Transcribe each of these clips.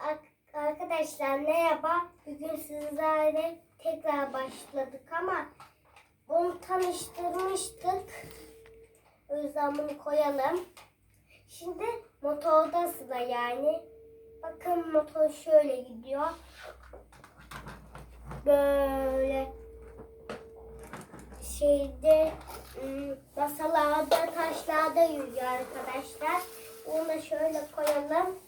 Ar- Arkadaşlar merhaba. Bugün sizlerle tekrar başladık ama bunu tanıştırmıştık. O yüzden bunu koyalım. Şimdi motorda sıra yani. Bakın motor şöyle gidiyor. Böyle şeyde ım, masalarda, taşlarda yürüyor arkadaşlar. Bunu da şöyle koyalım.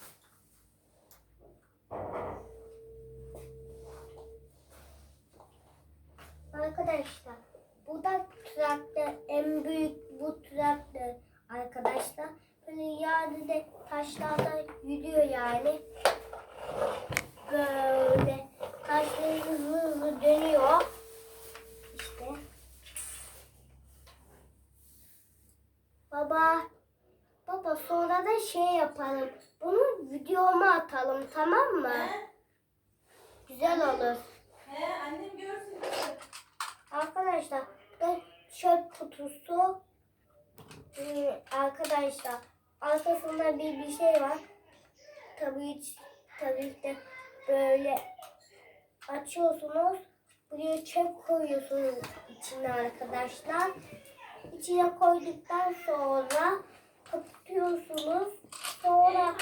Arkadaşlar bu da traktör en büyük bu traktör arkadaşlar. Böyle yerde taşlarda yürüyor yani. Böyle taşları hızlı hızlı dönüyor. İşte. Baba Baba sonra da şey yapalım. Bunu videoma atalım tamam mı? Güzel olur. He annem görsün kızım. Arkadaşlar bu çöp kutusu Ee, arkadaşlar arkasında bir bir şey var. Tabii tabii de böyle açıyorsunuz. Buraya çöp koyuyorsunuz içine arkadaşlar. İçine koyduktan sonra kapatıyorsunuz. Sonra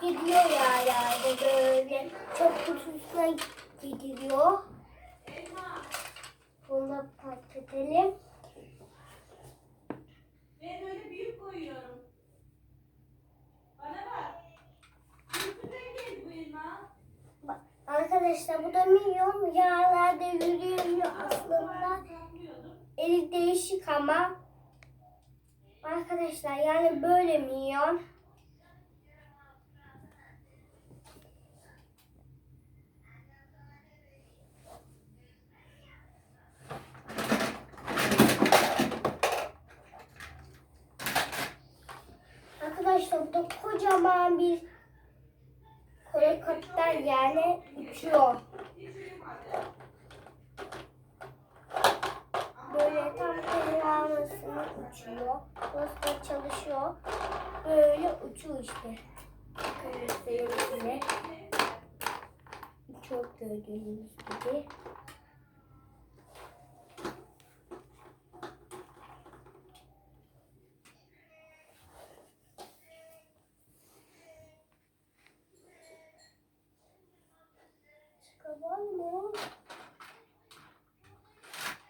gidiyor ya yani böyle çöp kutusuna gidiyor. Bunu da patlatalım. Arkadaşlar bu da milyon yerlerde yürüyor aslında. Eli değişik ama. Arkadaşlar yani böyle milyon. Arkadaşlar bu da kocaman bir helikopter yani uçuyor. Böyle tam kenarmasını uçuyor. Da çalışıyor. Böyle uçuyor işte. Size. Çok gördüğünüz gibi.